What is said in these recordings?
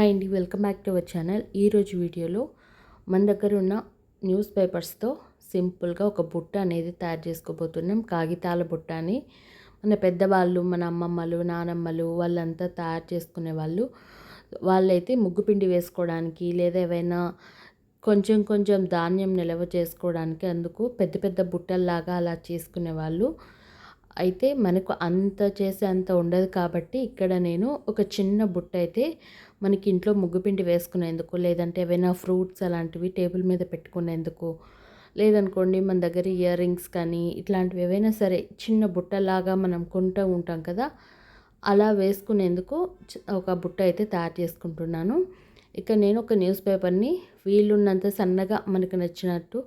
Hi అండి welcome back to our channel ఈరోజు వీడియోలో మన దగ్గర ఉన్న న్యూస్ పేపర్స్తో సింపుల్గా ఒక బుట్ట అనేది తయారు చేసుకోబోతున్నాం. కాగితాల బుట్ట అని. మన పెద్దవాళ్ళు మన అమ్మమ్మలు నానమ్మలు వాళ్ళంతా తయారు చేసుకునే వాళ్ళు. వాళ్ళైతే ముగ్గుపిండి వేసుకోవడానికి లేదా ఏవైనా కొంచెం కొంచెం ధాన్యం నిల్వ చేసుకోవడానికి అందుకు పెద్ద పెద్ద బుట్టల్లాగా అలా చేసుకునే వాళ్ళు. అయితే మనకు అంత చేసే అంత ఉండదు కాబట్టి ఇక్కడ నేను ఒక చిన్న బుట్ట అయితే మనకి ఇంట్లో ముగ్గుపిండి వేసుకునేందుకు లేదంటే ఏవైనా ఫ్రూట్స్ అలాంటివి టేబుల్ మీద పెట్టుకునేందుకు లేదనుకోండి మన దగ్గర ఇయర్ రింగ్స్ కానీ ఇట్లాంటివి ఏవైనా సరే చిన్న బుట్టలాగా మనం కొంటూ ఉంటాం కదా అలా వేసుకునేందుకు ఒక బుట్ట అయితే తయారు చేసుకుంటున్నాను. ఇక నేను ఒక న్యూస్ పేపర్ని వీలున్నంత సన్నగా మనకు నచ్చినట్టు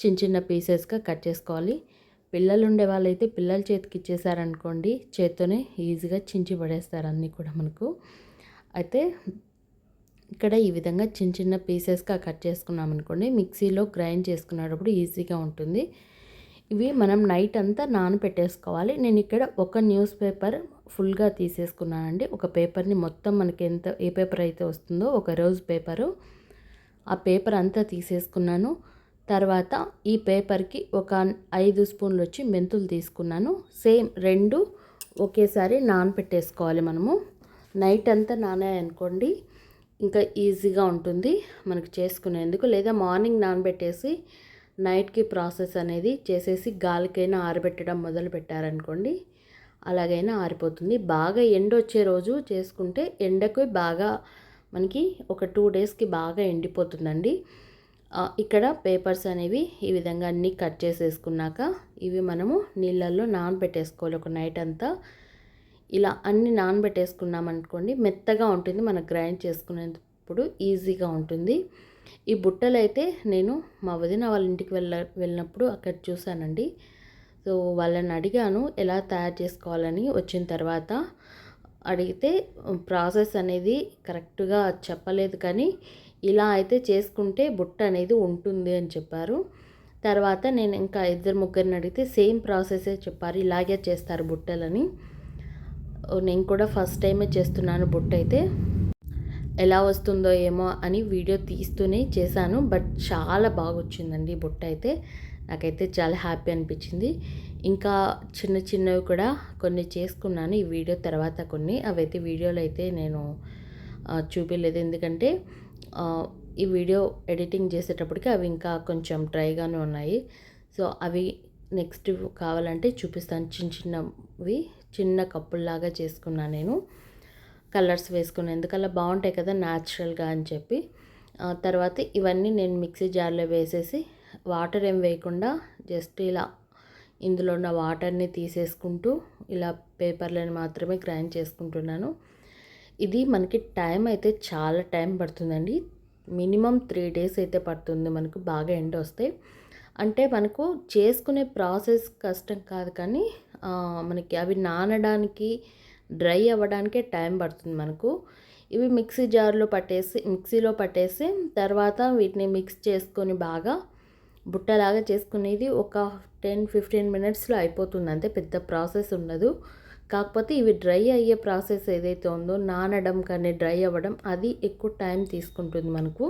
చిన్న చిన్న పీసెస్గా కట్ చేసుకోవాలి. పిల్లలు ఉండే వాళ్ళైతే పిల్లల చేతికి ఇచ్చేసారనుకోండి చేత్తోనే ఈజీగా చించి పడేస్తారు అన్నీ కూడా మనకు. అయితే ఇక్కడ ఈ విధంగా చిన్న చిన్న పీసెస్గా కట్ చేసుకున్నాం అనుకోండి మిక్సీలో గ్రైండ్ చేసుకునేటప్పుడు ఈజీగా ఉంటుంది. ఇవి మనం నైట్ అంతా నానబెట్టేసుకోవాలి నేను ఇక్కడ ఒక న్యూస్ పేపర్ ఫుల్గా తీసేసుకున్నానండి. ఒక పేపర్ని మొత్తం మనకి ఎంత ఏ పేపర్ అయితే వస్తుందో ఒక రోజు పేపరు. ఆ పేపర్ అంతా తీసేసుకున్నాను. తర్వాత ఈ పేపర్కి ఒక ఐదు స్పూన్లు వచ్చి మెంతులు తీసుకున్నాను. సేమ్ రెండు ఒకేసారి నానబెట్టేసుకోవాలి మనము. నైట్ అంతా నానాయనుకోండి ఇంకా ఈజీగా ఉంటుంది మనకు చేసుకునేందుకు. లేదా మార్నింగ్ నానబెట్టేసి నైట్కి ప్రాసెస్ అనేది చేసేసి గాలికైనా ఆరబెట్టడం మొదలు పెట్టారనుకోండి అలాగైనా ఆరిపోతుంది. బాగా ఎండ వచ్చే రోజు చేసుకుంటే ఎండకు బాగా మనకి ఒక టూ డేస్కి బాగా ఎండిపోతుందండి. ఇక్కడ పేపర్స్ అనేవి ఈ విధంగా అన్నీ కట్ చేసేసుకున్నాక ఇవి మనము నీళ్ళల్లో నానబెట్టేసుకోవాలి. ఒక నైట్ అంతా ఇలా అన్ని నానబెట్టేసుకున్నాం అనుకోండి మెత్తగా ఉంటుంది. మనం గ్రైండ్ చేసుకునేటప్పుడు ఈజీగా ఉంటుంది. ఈ బుట్టలు అయితే నేను మా వదిన వాళ్ళ ఇంటికి వెళ్ళ వెళ్ళినప్పుడు అక్కడ చూశానండి. సో వాళ్ళని అడిగాను ఎలా తయారు చేసుకోవాలని వచ్చిన తర్వాత అడిగితే ప్రాసెస్ అనేది కరెక్ట్గా చెప్పలేదు కానీ ఇలా అయితే చేసుకుంటే బుట్ట అనేది ఉంటుంది అని చెప్పారు. తర్వాత నేను ఇంకా ఇద్దరు ముగ్గురిని అడిగితే సేమ్ ప్రాసెసే చెప్పారు ఇలాగే చేస్తారు బుట్టలని. నేను కూడా ఫస్ట్ టైమే చేస్తున్నాను బుట్ట అయితే. ఎలా వస్తుందో ఏమో అని వీడియో తీస్తూనే చేశాను బట్ చాలా బాగా వచ్చిందండి బుట్ట అయితే. నాకైతే చాలా హ్యాపీ అనిపించింది. ఇంకా చిన్న చిన్నవి కూడా కొన్ని చేసుకున్నాను ఈ వీడియో తర్వాత కొన్ని. అవైతే వీడియోలో అయితే నేను చూపించలేదు ఎందుకంటే ఈ వీడియో ఎడిటింగ్ చేసేటప్పటికి అవి ఇంకా కొంచెం డ్రైగానే ఉన్నాయి. సో అవి నెక్స్ట్ కావాలంటే చూపిస్తాను. చిన్న చిన్నవి చిన్న కప్పుల్లాగా చేసుకున్నాను నేను. కలర్స్ వేసుకున్నాను ఎందుకలా బాగుంటాయి కదా న్యాచురల్గా అని చెప్పి. తర్వాత ఇవన్నీ నేను మిక్సీ జార్లో వేసేసి వాటర్ ఏం వేయకుండా జస్ట్ ఇలా ఇందులో ఉన్న వాటర్ని తీసేసుకుంటూ ఇలా పేపర్లను మాత్రమే గ్రైండ్ చేసుకుంటున్నాను. ఇది మనకి టైం అయితే చాలా టైం పడుతుందండి. మినిమం త్రీ డేస్ అయితే పడుతుంది మనకు బాగా ఎండ వస్తే. అంటే మనకు చేసుకునే ప్రాసెస్ కష్టం కాదు కానీ మనకి అవి నానడానికి డ్రై అవ్వడానికే టైం పడుతుంది మనకు. ఇవి మిక్సీ జార్లో పట్టేసి మిక్సీలో పట్టేసి తర్వాత వీటిని మిక్స్ చేసుకొని బాగా బుట్టలాగా చేసుకునేది ఒక టెన్ ఫిఫ్టీన్ మినిట్స్లో అయిపోతుంది. అంతే పెద్ద ప్రాసెస్ ఉండదు. కాకపోతే ఇవి డ్రై అయ్యే ప్రాసెస్ ఏదైతే ఉందో నానడం కానీ డ్రై అవ్వడం అది ఎక్కువ టైం తీసుకుంటుంది మనకు.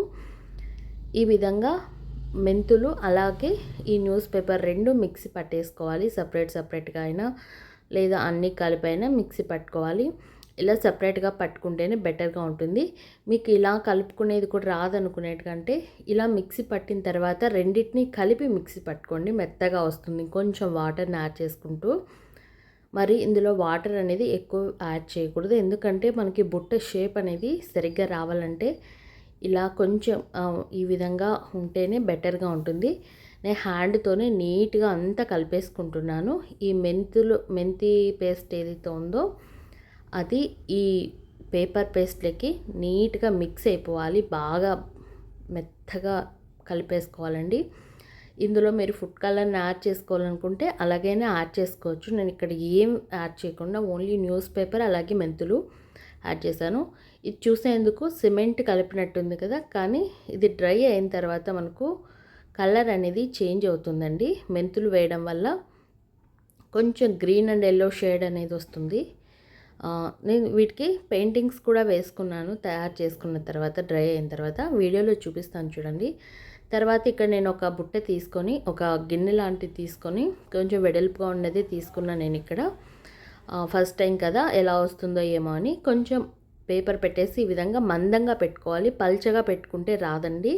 ఈ విధంగా మెంతులు అలాగే ఈ న్యూస్ పేపర్ రెండు మిక్సీ పట్టేసుకోవాలి. సపరేట్ సపరేట్గా అయినా లేదా అన్నీ కలిపైనా మిక్సీ పట్టుకోవాలి. ఇలా సపరేట్గా పట్టుకుంటేనే బెటర్గా ఉంటుంది. మీకు ఇలా కలుపుకునేది కూడా రాదనుకునేటికంటే ఇలా మిక్సీ పట్టిన తర్వాత రెండింటిని కలిపి మిక్సీ పట్టుకోండి. మెత్తగా వస్తుంది. కొంచెం వాటర్ని యాడ్ చేసుకుంటూ మరి ఇందులో వాటర్ అనేది ఎక్కువ యాడ్ చేయకూడదు. ఎందుకంటే మనకి బుట్ట షేప్ అనేది సరిగ్గా రావాలంటే ఇలా కొంచెం ఈ విధంగా ఉంటేనే బెటర్గా ఉంటుంది. నేను హ్యాండ్తోనే నీట్గా అంతా కలిపేసుకుంటున్నాను. ఈ మెంతులు మెంతి పేస్ట్ ఏదైతే ఉందో అది ఈ పేపర్ పేస్ట్లకి నీట్గా మిక్స్ అయిపోవాలి. బాగా మెత్తగా కలిపేసుకోవాలండి. ఇందులో మీరు ఫుడ్ కలర్ని యాడ్ చేసుకోవాలనుకుంటే అలాగైనా యాడ్ చేసుకోవచ్చు. నేను ఇక్కడ ఏం యాడ్ చేయకుండా ఓన్లీ న్యూస్ పేపర్ అలాగే మెంతులు యాడ్ చేశాను. ఇది చూసేందుకు సిమెంట్ కలిపినట్టుంది కదా కానీ ఇది డ్రై అయిన తర్వాత మనకు కలర్ అనేది చేంజ్ అవుతుందండి. మెంతులు వేయడం వల్ల కొంచెం గ్రీన్ అండ్ ఎల్లో షేడ్ అనేది వస్తుంది. నేను వీటికి పెయింటింగ్స్ కూడా వేసుకున్నాను తయారు చేసుకున్న తర్వాత డ్రై అయిన తర్వాత. వీడియోలో చూపిస్తాను చూడండి. తర్వాత ఇక్కడ నేను ఒక బుట్ట తీసుకొని ఒక గిన్నె లాంటిది తీసుకొని కొంచెం వెడల్పుగా ఉన్నది తీసుకున్నా నేను ఇక్కడ. ఫస్ట్ టైం కదా ఎలా వస్తుందో ఏమో అని కొంచెం పేపర్ పెట్టేసి ఈ విధంగా మందంగా పెట్టుకోవాలి. పల్చగా పెట్టుకుంటే రాదండి.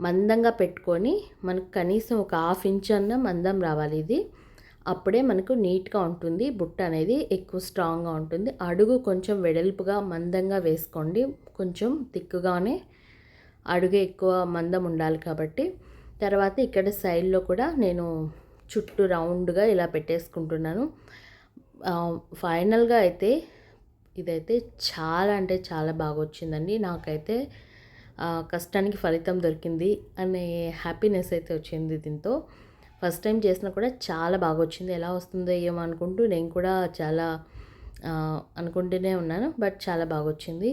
మందంగా పెట్టుకొని మనకు కనీసం ఒక హాఫ్ ఇంచ్ అన్న మందం రావాలి ఇది. అప్పుడే మనకు నీట్గా ఉంటుంది. బుట్ట అనేది ఎక్కువ స్ట్రాంగ్గా ఉంటుంది. అడుగు కొంచెం వెడల్పుగా మందంగా వేసుకోండి. కొంచెం తిక్కుగానే అడుగు ఎక్కువ మందం ఉండాలి కాబట్టి తర్వాత ఇక్కడ సైడ్లో కూడా నేను చుట్టూ రౌండ్గా ఇలా పెట్టేసుకుంటున్నాను. ఫైనల్గా అయితే ఇదైతే చాలా అంటే చాలా బాగా వచ్చిందండి నాకైతే కష్టానికి ఫలితం దొరికింది అనే హ్యాపీనెస్ అయితే వచ్చింది దీంతో. ఫస్ట్ టైం చేసినా కూడా చాలా బాగా వచ్చింది ఎలా వస్తుందో ఏమో అనుకుంటూ నేను కూడా చాలా అనుకుంటూనే ఉన్నాను. బట్ చాలా బాగా వచ్చింది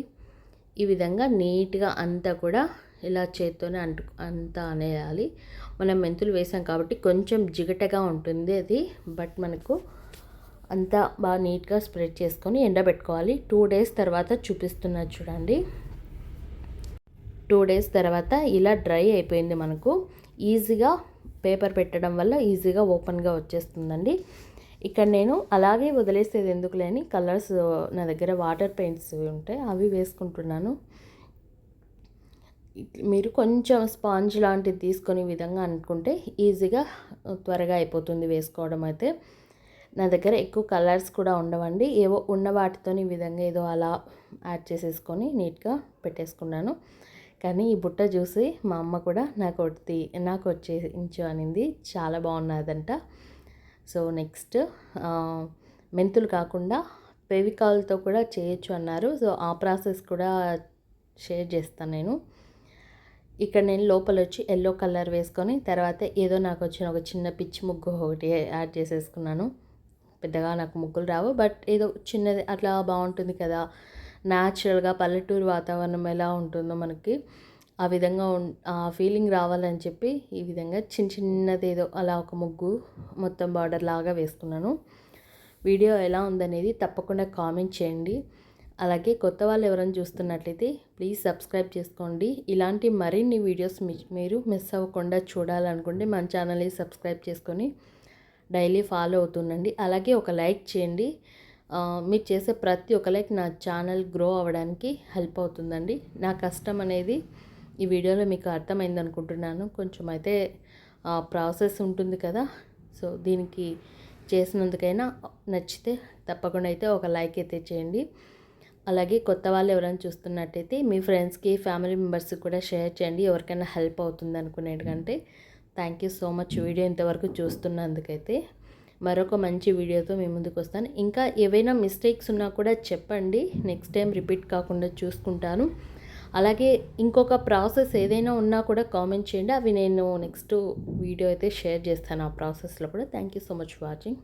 ఈ విధంగా నీట్గా అంతా కూడా ఇలా చేత్తోనే అంటు అంతా అనేయాలి. మనం మెంతులు వేసాం కాబట్టి కొంచెం జిగటగా ఉంటుంది అది. బట్ మనకు అంతా బాగా నీట్గా స్ప్రెడ్ చేసుకొని ఎండబెట్టుకోవాలి. టూ డేస్ తర్వాత చూపిస్తున్నా చూడండి. టూ డేస్ తర్వాత ఇలా డ్రై అయిపోయింది మనకు. ఈజీగా పేపర్ పెట్టడం వల్ల ఈజీగా ఓపెన్గా వచ్చేస్తుందండి. ఇక్కడ నేను అలాగే వదిలేసేది ఎందుకు లేని కలర్స్ నా దగ్గర వాటర్ పెయింట్స్ ఉంటాయి అవి వేసుకుంటున్నాను. మీరు కొంచెం స్పాంజ్ లాంటిది తీసుకునే విధంగా అనుకుంటే ఈజీగా త్వరగా అయిపోతుంది వేసుకోవడం అయితే. నా దగ్గర ఎక్కువ కలర్స్ కూడా ఉండవండి. ఏవో ఉన్న వాటితో ఈ విధంగా ఏదో అలా యాడ్ చేసేసుకొని నీట్గా పెట్టేసుకున్నాను. కానీ ఈ బుట్ట చూసి మా అమ్మ కూడా నాకు ఒకటి నాకు వచ్చేయించు అనింది. చాలా బాగున్నదంట. సో నెక్స్ట్ మెంతులు కాకుండా పెవికాల్తో కూడా చేయొచ్చు అన్నారు. సో ఆ ప్రాసెస్ కూడా షేర్ చేస్తాను నేను. ఇక్కడ నేను లోపల వచ్చి ఎల్లో కలర్ వేసుకొని తర్వాత ఏదో నాకు వచ్చిన ఒక చిన్న పిచ్చి ముగ్గు ఒకటి యాడ్ చేసేసుకున్నాను. పెద్దగా నాకు ముగ్గులు రావు బట్ ఏదో చిన్నది అట్లా బాగుంటుంది కదా. న్యాచురల్గా పల్లెటూరు వాతావరణం ఎలా ఉంటుందో మనకి. ఆ విధంగా ఆ ఫీలింగ్ రావాలని చెప్పి ఈ విధంగా చిన్న చిన్నది ఏదో అలా ఒక ముగ్గు మొత్తం బార్డర్ లాగా వేసుకున్నాను. వీడియో ఎలా ఉందనేది తప్పకుండా కామెంట్ చేయండి. అలాగే కొత్త వాళ్ళు ఎవరైనా చూస్తున్నట్లయితే ప్లీజ్ సబ్స్క్రైబ్ చేసుకోండి. ఇలాంటి మరిన్ని వీడియోస్ మీరు మిస్ అవ్వకుండా చూడాలనుకుంటే మన ఛానల్ని సబ్స్క్రైబ్ చేసుకొని డైలీ ఫాలో అవుతుండండి. అలాగే ఒక లైక్ చేయండి. మీరు చేసే ప్రతి ఒక్క లైక్ నా ఛానల్ గ్రో అవ్వడానికి హెల్ప్ అవుతుందండి. నా కష్టం అనేది ఈ వీడియోలో మీకు అర్థమైంది అనుకుంటున్నాను. కొంచెం అయితే ప్రాసెస్ ఉంటుంది కదా. సో దీనికి చేసినందుకైనా నచ్చితే తప్పకుండా అయితే ఒక లైక్ అయితే చేయండి. అలాగే కొత్త వాళ్ళు ఎవరైనా చూస్తున్నట్టయితే మీ ఫ్రెండ్స్కి ఫ్యామిలీ మెంబర్స్కి కూడా షేర్ చేయండి. ఎవరికైనా హెల్ప్ అవుతుంది అనుకునేటికంటే thank you so much video ఇంతవరకు చూస్తున్నందుకైతే. మరొక మంచి వీడియోతో మీ ముందుకు వస్తాను. ఇంకా ఏవైనా మిస్టేక్స్ ఉన్నా కూడా చెప్పండి. నెక్స్ట్ టైం రిపీట్ కాకుండా చూసుకుంటాను. అలాగే ఇంకొక ప్రాసెస్ ఏదైనా ఉన్నా కూడా కామెంట్ చేయండి. అవి నేను నెక్స్ట్ వీడియో అయితే షేర్ చేస్తాను ఆ ప్రాసెస్లో కూడా. Thank you so much watching.